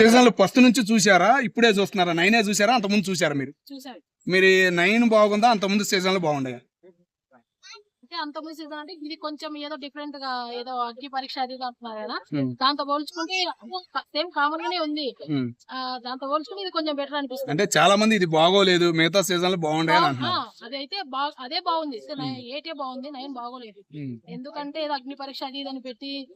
సీజన్లు ఫస్ట్ నుంచి చూసారా ఇప్పుడే చూస్తున్నారా? నైనే చూసారా అంతకుముందు చూసారా మీరు? మీరు నైన్ బాగుందా? అంతకుముందు సీజన్లు బాగుండయా? అంత ముందు సీజన్ అంటే ఇది కొంచెం ఏదో డిఫరెంట్గా ఏదో అగ్ని పరీక్ష అది అంటున్నారు కదా. Hmm. దాంతో పోల్చుకుంటే సేమ్ కామన్ గానే ఉంది. ఆ, దాంతో పోల్చుకుంటే ఇది కొంచెం బెటర్ అనిపిస్తుంది. అంటే చాలా మంది ఇది బాగోలేదు మిగతా బాగుండే అని ఆ, అంటున్నారు. అదైతే అదే బాగుంది. ఎయిటే బాగుంది నైన్ బాగోలేదు. ఎందుకంటే ఏదో అగ్ని పరీక్ష అది అని పెట్టి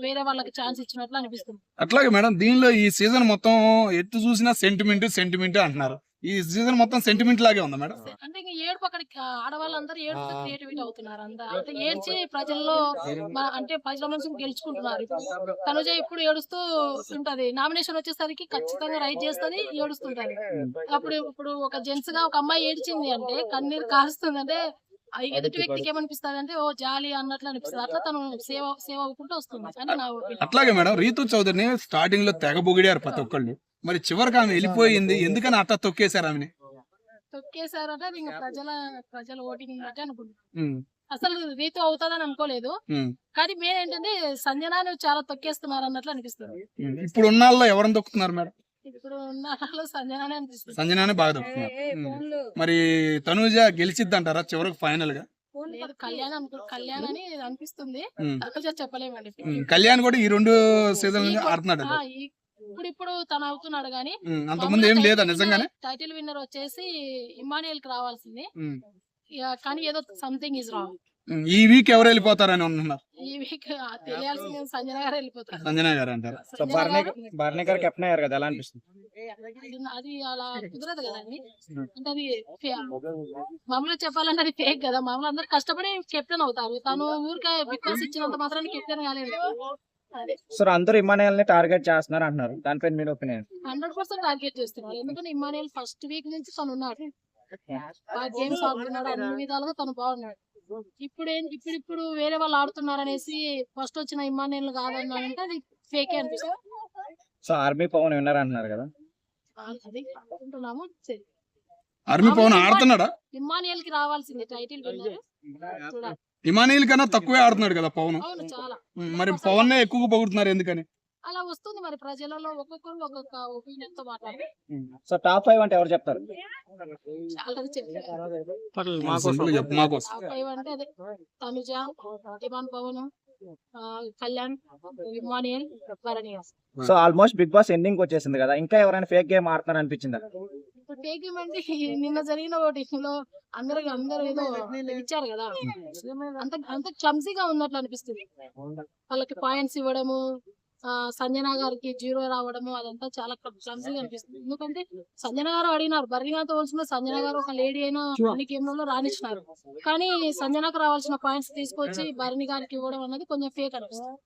వేరే వాళ్ళకి ఛాన్స్ ఇచ్చినట్లు అనిపిస్తుంది. అట్లాగే మేడం దీనిలో ఈ సీజన్ మొత్తం ఎటు చూసినా సెంటిమెంట్ సెంటిమెంట్ అంటున్నారు. ఈ సీజన్ మొత్తం సెంటిమెంట్ లాగే ఉందా మేడం. అంటే ఇంక ఏడుపు అక్కడికి ఆడవాళ్ళందరూ ఏడుపు క్రియేటివిటీ అవుతున్నారు అంతా. అంటే ఏడ్చి ప్రజల్లో మన- అంటే ప్రజల నుంచి గెలుచుకుంటున్నారు. తనుజ ఇప్పుడు ఏడుస్తూ ఉంటది. నామినేషన్ వచ్చేసరికి ఖచ్చితంగా రైట్ చేస్తుంది ఏడుస్తుంటది. అప్పుడు ఇప్పుడు ఒక జెంట్స్గా ఒక అమ్మాయి ఏడ్చింది అంటే కన్నీరు కారుస్తుంది అంటే ఆ ఎదుటి వ్యక్తికి ఏమనిపిస్తుంది అంటే ఓ జాలి అన్నట్లు అనిపిస్తుంది. అట్లా తను సేవ సేవ అవ్వకుంటూ వస్తుంది. అట్లాగే మేడం రీతు చౌదరిని స్టార్టింగ్లో తెగ పొగిడారు ప్రతి ఒక్కళ్ళు. మరి చివరికి ఆమె వెళ్ళిపోయింది. ఎందుకని అట్లా తొక్కేశారు ఆమెని? తొక్కేశారంటే ఇంకా ప్రజల ప్రజల ఓటింగ్ బట్టి అనుకుంటున్నాను. ఉమ్, అసలు రీతు అవుతుందని అనుకోలేదు. కానీ మెయిన్ ఏంటంటే సంజనాను చాలా తొక్కేస్తున్నారు అన్నట్లు అనిపిస్తుంది. ఇప్పుడు ఉన్నాళ్ళలో ఎవరిని తొక్కుతున్నారు మేడం? ఇప్పుడు ఉన్న వాళ్ళు సంజనానే అనిపిస్తుంది. సంజనానే బాగా తొక్కుతున్నారు. మరి తనూజ గెలిచిద్ది అంటారా చివరికి ఫైనల్గా కళ్యాణ్ అనుకో కళ్యాణ్ అని అనిపిస్తుంది. చెప్పలేమండి. ఉమ్. కళ్యాణ్ కూడా ఈ రెండు సీజన్ ఆడుతున్నాడు ఇప్పుడు ఇప్పుడు తను అవుతున్నాడు ఉమ్, అంతకుముందు ఏం లేదా నిజంగానే? టైటిల్ విన్నర్ వచ్చేసి ఇమానియల్కి రావాల్సింది. కానీ ఏదో సంథింగ్ ఇస్ రాంగ్. ఈ వీక్ ఎవరు వెళ్ళిపోతారని అంటున్నారు ఈ వీక్ తెలియాల్సింది సంజన గారు వెళ్ళిపోతారు. సంజన గారు అంటారు. బర్నీ గారు- కెప్టెన్ అయ్యారు కదా ఎలా అనిపిస్తుంది? అది- అది అలా కుదరదు కదండి అంటే అది మామూలుగా చెప్పాలంటే అది ఫేక్ కదా. మామూలు అందరు కష్టపడి కెప్టెన్ అవుతారు. తను ఊరికే బిగ్ బాస్ ఇచ్చినంత మాత్రాన్ని కెప్టెన్ కాలేదు. సో అందరూ ఇమానియల్ని టార్గెట్ చేస్తున్నారు అంటున్నారు. దానిపైన మీ ఒపీనియన్. హండ్రెడ్ పర్సెంట్ టార్గెట్ చేస్తున్నారు ఎందుకంటే ఇమానియల్ ఫస్ట్ వీక్ నుంచి తను ఉన్నాడు. గేమ్స్ ఆడుతున్నాడు అన్ని విధాలుగా తను బాగున్నాడు. ఇప్పుడు ఏం- ఇప్పుడు ఇప్పుడు వేరే వాళ్ళు ఆడుతున్నారు అనేసి ఫస్ట్ వచ్చిన ఇమానియల్ కాదన్నాడంటే అది ఫేకే అనిపిస్తుంది. సో ఆర్మీ పవన్ విన్నర్ అంటున్నారు కదా. అది అనుకుంటున్నాము. ఆర్మీ పవన్ ఆడుతున్నాడా? ఇమానియల్కి రావాల్సింది టైటిల్ విన్నర్ చూడాలి. ఇమానీల్ కన్నా తక్కువే ఆడుతున్నాడు కదా పవన్. అవును చాలా. ఉమ్, మరి పవన్ ఎక్కువగా పొగుడుతున్నారు ఎందుకని? అలా వస్తుంది మరి ప్రజలలో ఒక్కొక్కరు ఒక్కొక్క ఒపీనియన్తో మాట్లాడి సో టాప్ ఫైవ్ అంటే ఎవరు చెప్తారు? చాలా చెప్పారు. సింపుల్ చెప్పు మా కోసం. టాప్ ఫైవ్ అంటే అదే Tanuja Iman Pavan Kalyan Emmanuel so almost Bigg Boss ending వచ్చేసింది కదా. ఇంకా ఎవరైనా ఫేక్ గేమ్ ఆడుతున్నారు అనిపించిందా ఇప్పుడు టేకింగ్ అంటే నిన్న జరిగిన ఓటింగ్లో అందరూ అందరూ ఏదో ఇచ్చారు కదా. అంత అంత క్లమ్సీగా ఉన్నట్లు అనిపిస్తుంది. వాళ్ళకి పాయింట్స్ ఇవ్వడము ఆ, సంజన గారికి జీరో రావడము అదంతా చాలా క్లమ్సీగా అనిపిస్తుంది. ఎందుకంటే సంజన గారు అడిగినారు బర్రీనాతో పోల్చుకుంటే సంజన గారు ఒక లేడీ అయినా అన్ని గేమ్లలో రాణించినారు కానీ సంజనకు రావాల్సిన పాయింట్స్ తీసుకొచ్చి భరణి గారికి ఇవ్వడం అన్నది కొంచెం ఫేక్ అనిపిస్తుంది.